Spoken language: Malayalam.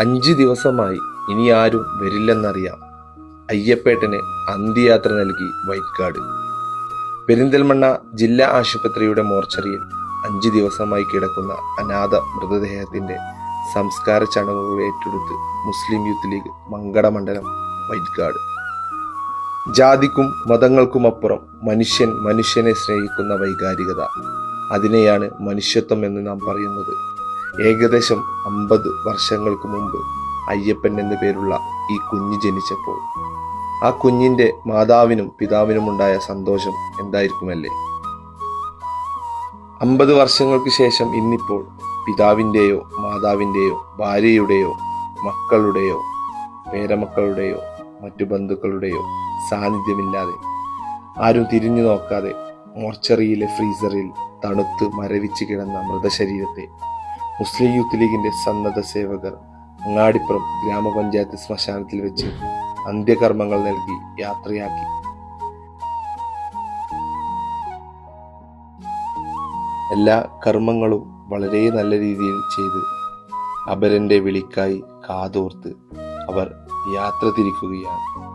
അഞ്ച് ദിവസമായി ഇനി ആരും വരില്ലെന്നറിയാം. അയ്യപ്പേട്ടന് അന്ത്യയാത്ര നൽകി വൈക്കാട് പെരിന്തൽമണ്ണ ജില്ലാ ആശുപത്രിയുടെ മോർച്ചറിയിൽ അഞ്ച് ദിവസമായി കിടക്കുന്ന അനാഥ മൃതദേഹത്തിന്റെ സംസ്കാര ചടങ്ങുകൾ ഏറ്റെടുത്ത് മുസ്ലിം യൂത്ത് ലീഗ് മങ്കടമണ്ഡലം വൈറ്റ്കാട്. ജാതിക്കും മതങ്ങൾക്കുമപ്പുറം മനുഷ്യൻ മനുഷ്യനെ സ്നേഹിക്കുന്ന വൈകാരികത. അതിനെയാണ് മനുഷ്യത്വം എന്ന് നാം പറയുന്നത്. ഏകദേശം അമ്പത് വർഷങ്ങൾക്ക് മുമ്പ് അയ്യപ്പൻ എന്ന പേരുള്ള ഈ കുഞ്ഞ് ജനിച്ചപ്പോൾ ആ കുഞ്ഞിന്റെ മാതാവിനും പിതാവിനുമുണ്ടായ സന്തോഷം എന്തായിരിക്കുമല്ലേ? അമ്പത് വർഷങ്ങൾക്ക് ശേഷം ഇന്നിപ്പോൾ പിതാവിന്റെയോ മാതാവിന്റെയോ ഭാര്യയുടെയോ മക്കളുടെയോ പേരമക്കളുടെയോ മറ്റു ബന്ധുക്കളുടെയോ സാന്നിധ്യമില്ലാതെ ആരും തിരിഞ്ഞു നോക്കാതെ മോർച്ചറിയിലെ ഫ്രീസറിൽ തണുത്ത് മരവിച്ച് കിടന്ന മൃതശരീരത്തെ മുസ്ലിം യൂത്ത് ലീഗിന്റെ സന്നദ്ധ സേവകർ അങ്ങാടിപ്പുറം ഗ്രാമപഞ്ചായത്ത് ശ്മശാനത്തിൽ വെച്ച് അന്ത്യകർമ്മങ്ങൾ നൽകി യാത്രയാക്കി. എല്ലാ കർമ്മങ്ങളും വളരെ നല്ല രീതിയിൽ ചെയ്ത് അപരന്റെ വിളിക്കായി കാതോർത്ത് അവർ യാത്ര തിരിക്കുകയാണ്.